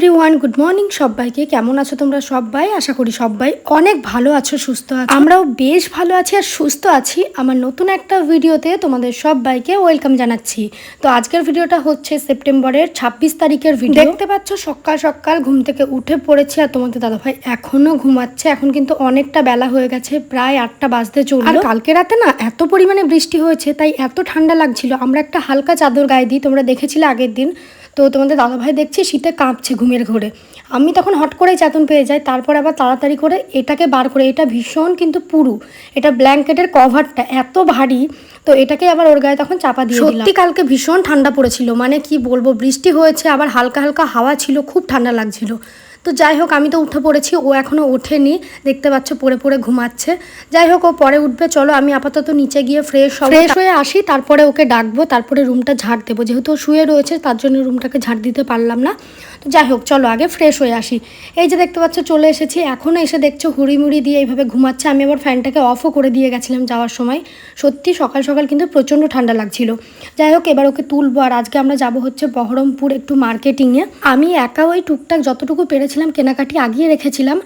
হে everyone, good morning সবাইকে। কেমন আছো তোমরা সবাই? আশা করি সবাই অনেক ভালো আছো, সুস্থ আছো। আমরাও বেশ ভালো আছি আর সুস্থ আছি। আমার নতুন একটা ভিডিওতে তোমাদের সবাইকে ওয়েলকাম জানাচ্ছি। তো আজকের ভিডিওটা হচ্ছে সেপ্টেম্বরের ছাব্বিশ তারিখের ভিডিও। দেখতে পাচ্ছ, সকাল সকাল ঘুম থেকে উঠে পড়েছি আর তোমাদের দাদাভাই এখনও ঘুমাচ্ছে। এখন কিন্তু অনেকটা বেলা হয়ে গেছে, প্রায় আটটা বাজতে চলল। আর কালকে রাতে না এত পরিমাণে বৃষ্টি হয়েছে, তাই এত ঠান্ডা লাগছিল। আমরা একটা হালকা চাদর গায়ে দিই, তোমরা দেখেছিলে আগের দিন। তো তোমাদের দাদাভাই দেখছি শীতে কাঁপছে ঘুমের ঘোরে। আমি তখন হট করেই চেতন পেয়ে যাই, তারপর আবার তাড়াতাড়ি করে এটাকে বার করে, এটা ভীষণ কিন্তু পুরু, এটা ব্ল্যাঙ্কেটের কভারটা এত ভারী, তো এটাকে আবার ওর গায়ে তখন চাপা দিয়ে সত্যি কালকে ভীষণ ঠান্ডা পড়েছিল মানে কি বলব, বৃষ্টি হয়েছে, আবার হালকা হালকা হাওয়া ছিল, খুব ঠান্ডা লাগছিল। তো যাই হোক আমি তো উঠে পড়েছি ও এখনও ওঠেনি দেখতে পাচ্ছ পড়ে পড়ে ঘুমাচ্ছে। যাই হোক ও পরে উঠবে চলো আমি আপাতত নিচে গিয়ে ফ্রেশ ফ্রেশ হয়ে আসি তারপরে ওকে ডাকবো তারপরে রুমটা ঝাড় দেবো। যেহেতু ও শুয়ে রয়েছে তার জন্য রুমটাকে ঝাড় দিতে পারলাম না। তো যাই হোক চলো আগে ফ্রেশ হয়ে আসি। এই যে দেখতে পাচ্ছ চলে এসেছি। এখনও এসে দেখছ হুড়িমুড়ি দিয়ে এইভাবে ঘুমাচ্ছে। আমি আবার ফ্যানটাকে অফও করে দিয়ে গেছিলাম যাওয়ার সময়। সত্যি সকাল সকাল কিন্তু প্রচণ্ড ঠান্ডা লাগছিল। যাই হোক এবার ওকে তুলবো। আর আজকে আমরা যাব হচ্ছে বহরমপুর একটু মার্কেটিংয়ে আমি একা ওই টুকটাক যতটুকু পেরেছিলাম কেনাকাটি আগিয়ে রেখেছিলাম,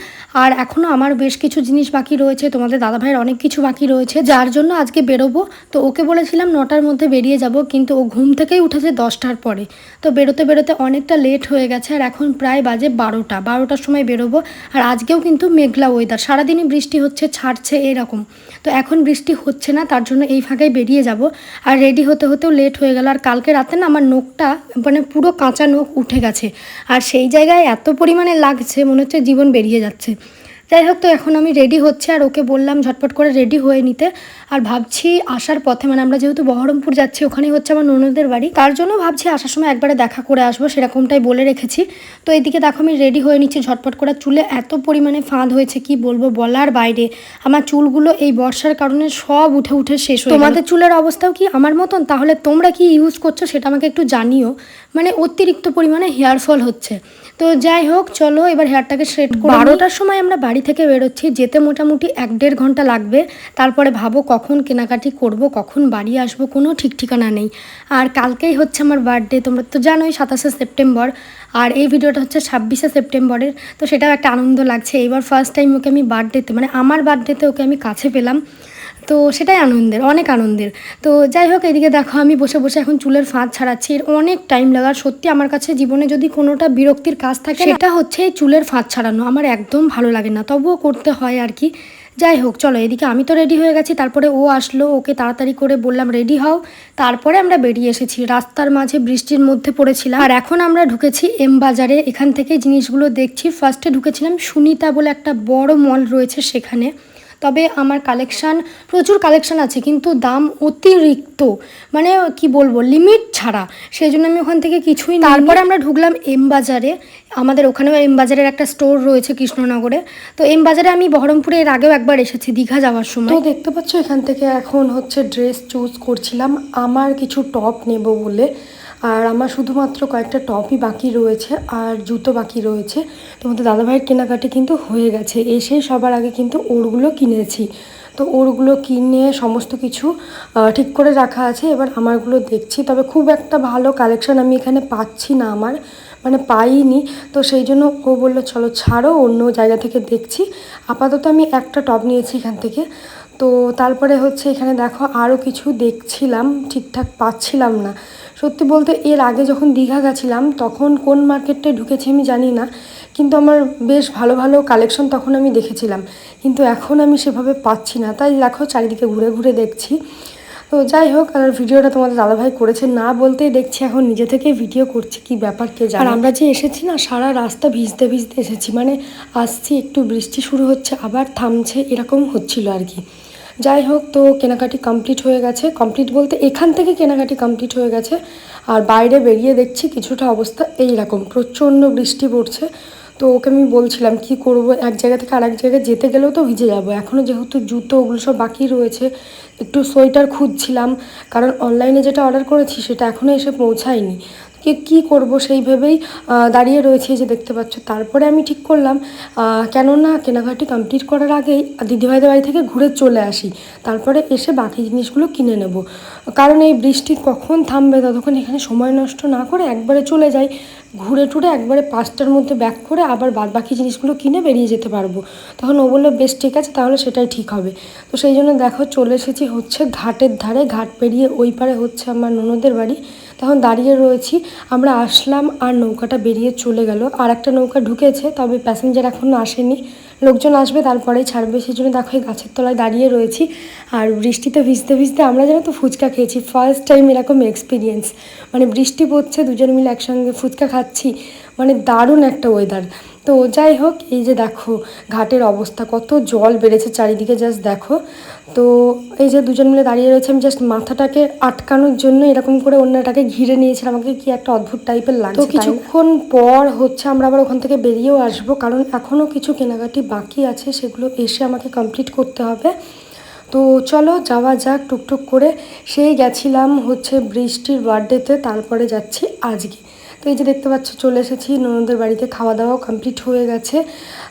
আর এখনও আমার বেশ কিছু জিনিস বাকি রয়েছে, তোমাদের দাদাভাইয়ের অনেক কিছু বাকি রয়েছে, যার জন্য আজকে বেরোবো। তো ওকে বলেছিলাম নটার মধ্যে বেরিয়ে যাব, কিন্তু ও ঘুম থেকেই উঠেছে দশটার পরে। তো বেরোতে বেরোতে অনেকটা লেট হয়ে গেছে, আর এখন প্রায় বাজে বারোটা। বারোটার সময় বেরোবো, আর আজকেও কিন্তু মেঘলা ওয়েদার সারাদিনই বৃষ্টি হচ্ছে, ছাড়ছে এরকম। তো এখন বৃষ্টি হচ্ছে না, তার জন্য এই ফাঁকায় বেরিয়ে যাব। আর রেডি হতে হতেও লেট হয়ে গেল, আর কালকে রাতে না আমার নোখটা মানে পুরো কাঁচা নোখ উঠে গেছে। আর সেই জায়গায় এত পরিমাণে লাগছে, মনে হচ্ছে জীবন বেরিয়ে যাচ্ছে। যাই হোক, তো এখন আমি রেডি হচ্ছে আর ওকে বললাম ঝটপট করে রেডি হয়ে নিতে। আর ভাবছি আসার পথে মানে আমরা যেহেতু বহরমপুর যাচ্ছি, ওখানেই হচ্ছে আমার ননদের বাড়ি। তার জন্য ভাবছি আসার সময় একবারে দেখা করে আসব, সেরকমটাই বলে রেখেছি। তো এদিকে দেখো, আমি রেডি হয়ে নিচ্ছি ঝটপট করে। চুলে এত পরিমাণে ফাঁদ হয়েছে, কি বলব বলার বাইরে। আমার চুলগুলো এই বর্ষার কারণে সব উঠে উঠে শেষ তোমাদের চুলের অবস্থাও কি আমার মতন? তাহলে তোমরা কি ইউজ করছ সেটা আমাকে একটু জানিও। মানে অতিরিক্ত পরিমাণে হেয়ার ফল হচ্ছে। তো যাই হোক, চলো এবার হেয়ারটাকে স্ট্রেট করে বারোটার সময় আমরা বাড়ি থেকে বেরোচ্ছি, যেতে মোটামুটি এক দেড় ঘণ্টা লাগবে। তারপরে ভাবো কখন কেনাকাটি করব, কখন বাড়ি আসব, কোনো ঠিক ঠিকানা নেই। আর কালকেই হচ্ছে আমার বার্থডে তোমরা তো জানোই সাতাশে সেপ্টেম্বর। আর এই ভিডিওটা হচ্ছে ছাব্বিশে সেপ্টেম্বরের, তো সেটাও একটা আনন্দ লাগছে। এবার ফার্স্ট টাইম ওকে আমি বার্থডেতে মানে আমার বার্থডেতে ওকে আমি কাছে পেলাম। তো সেটাই আনন্দের, অনেক আনন্দের। তো যাই হোক, এদিকে দেখো, আমি বসে বসে এখন চুলের ফাঁদ ছাড়াচ্ছি। এর অনেক টাইম লাগার সত্যি আমার কাছে জীবনে যদি কোনোটা বিরক্তির কাজ থাকে সেটা হচ্ছে চুলের ফাঁদ ছাড়ানো। আমার একদম ভালো লাগে না, তবুও করতে হয় আর কি। যাই হোক, চলো, এদিকে আমি তো রেডি হয়ে গেছি, তারপরে ও আসলো, ওকে তাড়াতাড়ি করে বললাম রেডি হও। তারপরে আমরা বেরিয়ে এসেছি, রাস্তার মাঝে বৃষ্টির মধ্যে পড়েছিলাম। আর এখন আমরা ঢুকেছি এম বাজারে, এখান থেকে জিনিসগুলো দেখছি। ফার্স্টে ঢুকেছিলাম সুনিতা বলে একটা বড় মল রয়েছে সেখানে। তবে আমার কালেকশান প্রচুর কালেকশান আছে কিন্তু দাম অতিরিক্ত। মানে কি বলব লিমিট ছাড়া। সেই জন্য আমি ওখান থেকে কিছুই না তারপরে আমরা ঢুকলাম এম বাজারে আমাদের ওখানেও এম বাজারের একটা স্টোর রয়েছে কৃষ্ণনগরে। তো এম বাজারে আমি বহরমপুরে এর আগেও একবার এসেছি দীঘা যাওয়ার সময়। তো দেখতে পাচ্ছ এখান থেকে এখন হচ্ছে ড্রেস চুজ করছিলাম। আমার কিছু টপ নেব বলে। আর আমার শুধুমাত্র কয়েকটা টপই বাকি রয়েছে আর জুতো বাকি রয়েছে। তোমাদের দাদাভাইয়ের কেনাকাটি কিন্তু হয়ে গেছে। এসে সবার আগে কিন্তু ওরগুলো কিনেছি। তো ওরগুলো কিনে সমস্ত কিছু ঠিক করে রাখা আছে। এবার আমারগুলো দেখছি। তবে খুব একটা ভালো কালেকশন আমি এখানে পাচ্ছি না আমার মানে পাইনি। তো সেই জন্য ও বলল, চলো ছাড়ো, অন্য জায়গা থেকে দেখছি। আপাতত আমি একটা টপ নিয়েছি এখান থেকে। তো তারপরে হচ্ছে এখানে দেখো আরও কিছু দেখছিলাম, ঠিকঠাক পাচ্ছিলাম না। সত্যি বলতে এর আগে যখন দীঘা গেছিলাম, তখন কোন মার্কেটে ঢুকেছি আমি জানি না, কিন্তু আমার বেশ ভালো ভালো কালেকশন তখন আমি দেখেছিলাম। কিন্তু এখন আমি সেভাবে পাচ্ছি না। তাই দেখো চারিদিকে ঘুরে ঘুরে দেখছি। তো যাই হোক, আর ভিডিওটা তোমাদের দাদাভাই করেছে। না বলতেই দেখছি এখন নিজে থেকে ভিডিও করছি কি ব্যাপার কে আর আমরা যে এসেছি না, সারা রাস্তা ভিজতে ভিজতে এসেছি। মানে আসছি, একটু বৃষ্টি শুরু হচ্ছে, আবার থামছে, এরকম হচ্ছিল আর কি। যাই হোক, তো কেনাকাটি কমপ্লিট হয়ে গেছে। কমপ্লিট বলতে এখান থেকে কেনাকাটি কমপ্লিট হয়ে গেছে। আর বাইরে বেরিয়ে দেখছি কিছুটা অবস্থা এইরকম প্রচণ্ড বৃষ্টি পড়ছে। তো ওকে আমি বলছিলাম, কি করব? এক জায়গা থেকে আরেক জায়গায় যেতে গেলেও তো ভিজে যাব। এখনও যেহেতু জুতো ওগুলো সব বাকি রয়েছে, একটু সোয়েটার খুঁজছিলাম। কারণ অনলাইনে যেটা অর্ডার করেছি, সেটা এখনও এসে পৌঁছায়নি। কে কী করব সেই ভেবেই দাঁড়িয়ে রয়েছে যে দেখতে পাচ্ছ। তারপরে আমি ঠিক করলাম কেননা কেনাকাটি কমপ্লিট করার আগেই দিদিভাইদের বাড়ি থেকে ঘুরে চলে আসি। তারপরে এসে বাকি জিনিসগুলো কিনে নেব। কারণ এই বৃষ্টি কখন থামবে ততক্ষণ এখানে সময় নষ্ট না করে একবারে চলে যাই। ঘুরে টুরে একবারে পাঁচটার মধ্যে ব্যাক করে আবার বাদ বাকি জিনিসগুলো কিনে বেরিয়ে যেতে পারব। তখন ও বলল, বেশ, ঠিক আছে, তাহলে সেটাই ঠিক হবে। তো সেই জন্য দেখো, চলে এসেছি হচ্ছে ঘাটের ধারে। ঘাট পেরিয়ে ওই পারে হচ্ছে আমার ননদের বাড়ি। তখন দাঁড়িয়ে রয়েছি। আমরা আসলাম আর নৌকাটা বেরিয়ে চলে গেল। আর একটা নৌকা ঢুকেছে, তবে প্যাসেঞ্জার এখনও আসেনি। লোকজন আসবে, তারপরেই ছাড়বে। সেই জন্য দেখো এই গাছের তলায় দাঁড়িয়ে রয়েছি। আর বৃষ্টিতে ভিজতে ভিজতে আমরা যেন তো ফুচকা খেয়েছি। ফার্স্ট টাইম এরকম এক্সপিরিয়েন্স মানে বৃষ্টি পড়ছে, দুজন মিলে একসঙ্গে ফুচকা খাচ্ছি। মানে দারুণ একটা ওয়েদার তো যাই হোক এই যে দেখো ঘাটের অবস্থা কত জল বেড়েছে চারিদিকে জাস্ট দেখো। তো এই যে দুজন মিলে দাঁড়িয়ে রয়েছে আমি জাস্ট মাথাটাকে আটকানোর জন্য এরকম করে অন্যটাকে ঘিরে নিয়েছিলাম আমাকে কি একটা অদ্ভুত টাইপের লাগছে তো কিছুক্ষণ পর হচ্ছে আমরা আবার ওখান থেকে বেরিয়েও আসব কারণ এখনও কিছু কেনাকাটি বাকি আছে সেগুলো এসে আমাকে কমপ্লিট করতে হবে। তো চলো যাওয়া যাক টুকটুক করে। সেই গেছিলাম হচ্ছে বৃষ্টির বার্থডেতে তারপরে যাচ্ছি আজকে। তো এই যে দেখতে পাচ্ছ চলে এসেছি ননদের বাড়িতে খাওয়া দাওয়া কমপ্লিট হয়ে গেছে।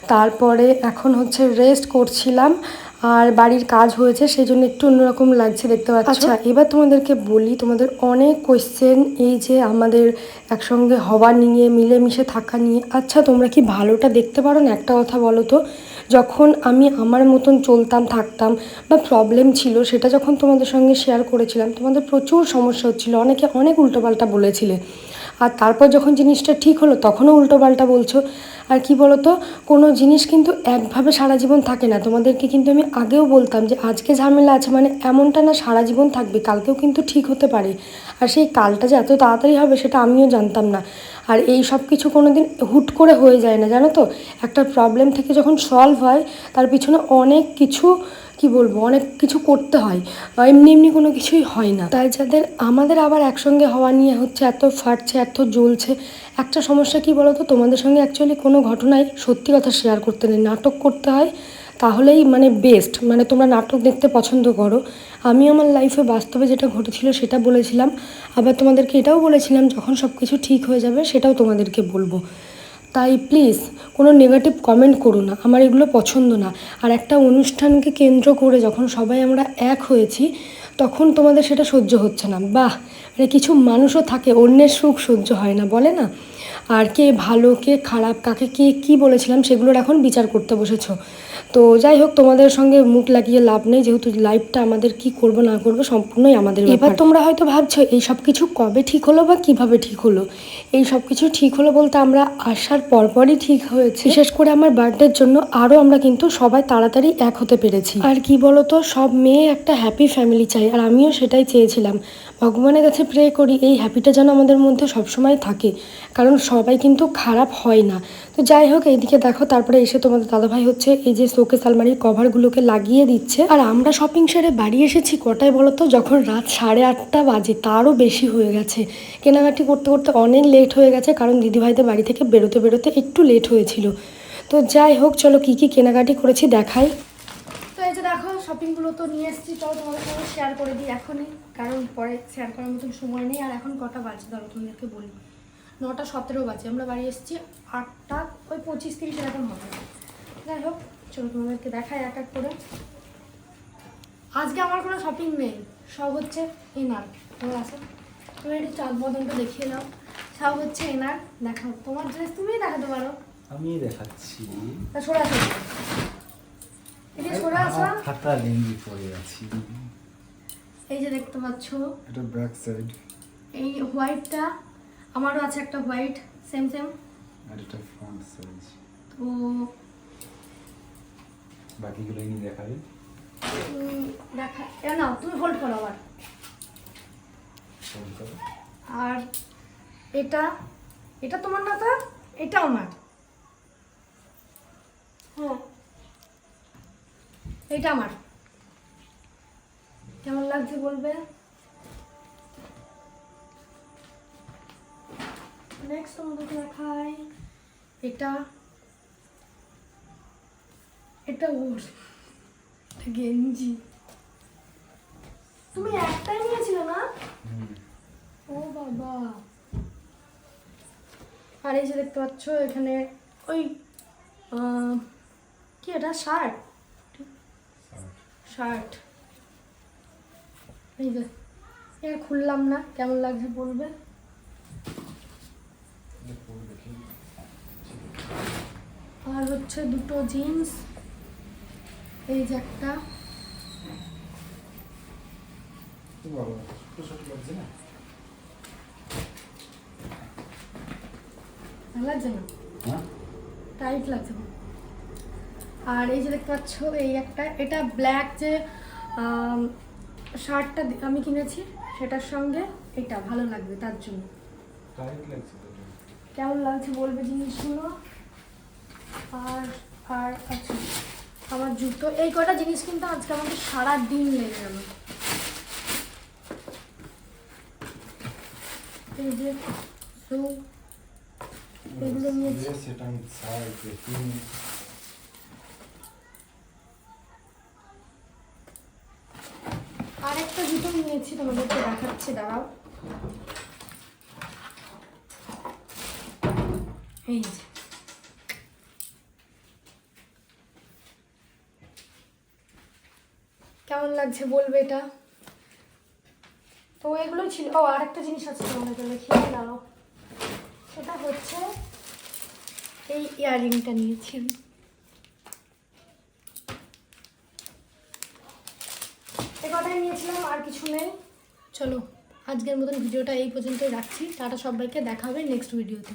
তারপরে এখন হচ্ছে রেস্ট করছিলাম আর বাড়ির কাজ হয়েছে সেই জন্য একটু অন্যরকম লাগছে দেখতে পাচ্ছ। আচ্ছা। এবার তোমাদেরকে বলি তোমাদের অনেক কোয়েশ্চেন এই যে আমাদের একসঙ্গে হওয়া নিয়ে মিলেমিশে থাকা নিয়ে। আচ্ছা তোমরা কি ভালোটা দেখতে পারো না? একটা কথা বলো তো। যখন আমি আমার মতন চলতাম থাকতাম বা প্রবলেম ছিল সেটা যখন তোমাদের সঙ্গে শেয়ার করেছিলাম তোমাদের প্রচুর সমস্যা হচ্ছিল। অনেকে অনেক উল্টোপাল্টা বলেছিলে। আর তারপর যখন জিনিসটা ঠিক হলো, তখনও উল্টোপাল্টা বলছো। আর কি বলতো, কোনো জিনিস কিন্তু একভাবে সারা জীবন থাকে না। তোমাদেরকে কিন্তু আমি আগেও বলতাম যে, আজকে ঝামেলা আছে মানে এমনটা না সারা জীবন থাকবে, কালকেও কিন্তু ঠিক হতে পারে। আর সেই কালটা যে এত তাড়াতাড়ি হবে, সেটা আমিও জানতাম না। আর এই সব কিছু কোনো দিন হুট করে হয়ে যায় না, জানো তো? একটা প্রবলেম থেকে যখন সলভ হয়, তার পিছনে অনেক কিছু কি বলব, অনেক কিছু করতে হয়। এমনি এমনি কোনো কিছুই হয় না। তাই যাদের, আমাদের আবার একসঙ্গে হওয়া নিয়ে হচ্ছে এত ফাটছে, এত জ্বলছে, একটা সমস্যা কি বলো তো তোমাদের সঙ্গে অ্যাকচুয়ালি কোনো ঘটনায় সত্যি কথা শেয়ার করতে নেই। নাটক করতে হয়, তাহলেই মানে বেস্ট মানে তোমরা নাটক দেখতে পছন্দ করো। আমি আমার লাইফে বাস্তবে যেটা ঘটেছিল সেটা বলেছিলাম। আবার তোমাদেরকে এটাও বলেছিলাম, যখন সব কিছু ঠিক হয়ে যাবে, সেটাও তোমাদেরকে বলব। তাই প্লিজ কোনো নেগেটিভ কমেন্ট করো না, আমার এগুলো পছন্দ না। আর একটা অনুষ্ঠানকে কেন্দ্র করে যখন সবাই আমরা এক হয়েছি, তখন তোমাদের সেটা সহ্য হচ্ছে না। বাহ! মানে কিছু মানুষও থাকে, অন্যের সুখ সহ্য হয় না, বলে না? আর কে ভালো কে খারাপ কাকে কে কী বলেছিলাম সেগুলোর এখন বিচার করতে বসেছ। তো যাই হোক তোমাদের সঙ্গে মুখ লাগিয়ে লাভ নেই যেহেতু লাইফটা আমাদের কি করব না করব সম্পূর্ণই আমাদের এবার তোমরা হয়তো ভাবছ এই সব কিছু কবে ঠিক হলো বা কীভাবে ঠিক হলো? এই সব কিছু ঠিক হলো বলতে আমরা আসার পরপরই ঠিক হয়েছে। বিশেষ করে আমার বার্থডের জন্য আরও আমরা কিন্তু সবাই তাড়াতাড়ি এক হতে পেরেছি। আর কি বলতো সব মেয়ে একটা হ্যাপি ফ্যামিলি চাই আর আমিও সেটাই চেয়েছিলাম। ভগবানের কাছে প্রে করি, এই হ্যাপিটা যেন আমাদের মধ্যে সবসময় থাকে। কারণ সবাই কিন্তু খারাপ হয় না। তো যাই হোক, এইদিকে দেখো, তারপরে এসে তোমাদের দাদাভাই হচ্ছে এই যে শোকেস আলমারির কভারগুলোকে লাগিয়ে দিচ্ছে। আর আমরা শপিং সেরে বাড়ি এসেছি কটায় বলো তো যখন রাত সাড়ে আটটা বাজে, তারও বেশি হয়ে গেছে। কেনাকাটি করতে করতে অনেক লেট হয়ে গেছে, কারণ দিদিভাইদের বাড়ি থেকে বেরোতে বেরোতে একটু লেট হয়েছিল। তো যাই হোক, চলো কী কী কেনাকাটি করেছি দেখাই। শপিংগুলো তো নিয়ে এসেছি চলো তোমাদের সঙ্গে শেয়ার করে দিই এখনই কারণ পরে শেয়ার করার মতন সময় নেই আর এখন কটা বাজে ধরো তোমাদেরকে বলি। নটা সতেরো বাজে আমরা বাড়ি এসেছি আটটা ওই পঁচিশ তিরিশ এরকম হবে। যাই হোক চলো তোমাদেরকে দেখাই এক এক করে। আজকে আমার কোনো শপিং নেই সব হচ্ছে এনার। তোমার আছে? তুমি একটু চাঁদ বদনটা দেখিয়ে নাও। সব হচ্ছে এনার দেখাও। তোমার ড্রেস তুমিই দেখাতে পারো। আমি দেখাচ্ছি। সরে আসো আসো পরে আছি। এই যে দেখতে পাচ্ছ। এটা ব্যাক সাইড। এই হোয়াইটটা আমারও আছে একটা হোয়াইট সেম সেম আর এটা ফ্রন্ট সাইজ। তো বাকিগুলো ইনি দেখাবে? দেখা এ নাও তুমি হোল্ড করো আবার। আর এটা এটা তোমার না তো? এটা আমার হ্যাঁ। এটা আমার। কেমন লাগছে বলবে? নেক্সট তোমাদেরকে দেখাই। এটা। এটা ওর। গেঞ্জি। তুমি একটাই নিয়েছিলে না? ও বাবা। আর এই যে দেখতে পাচ্ছ, এখানে ওই কি এটা? শার্ট? শার্ট। এই যে এটা খুললাম না কেমন লাগছে বলবে আর হচ্ছে দুটো জিন্স এই যে একটা। লাগছে না? ভালো লাগছে। না হ্যাঁ টাইট লাগছে খুব। আর এই যে দেখতে পাচ্ছ এই একটা এটা ব্ল্যাক যে শার্টটা আমি কিনেছি সেটার সঙ্গে এটা ভালো লাগবে তার জন্য। কেমন লাগছে বলবে জিনিসগুলো? আর আর আচ্ছা আমার জুতো। এই কটা জিনিস কিন্তু আজকে আমাকে সারা দিন লেগে গেল। এই যে এগুলো নিয়েছি। Yes, এটা আমি চাই যে তুমি আর একটা জুতো নিয়েছি তোমাদেরকে দেখাচ্ছি দাঁড়াও। এই যে। কেমন লাগছে বলবে এটা? তো এগুলো ছিল, ও আর একটা জিনিস আছে তোমাদেরকে দেখিয়ে দাঁড়াও সেটা হচ্ছে এই ইয়াররিংটা নিয়েছি। এ কথাই নিয়েছিলাম? আর কিছু নেই। চলো আজকের মতন ভিডিওটা এই পর্যন্তই রাখছি। টাটা সবাইকে দেখা হবে নেক্সট ভিডিওতে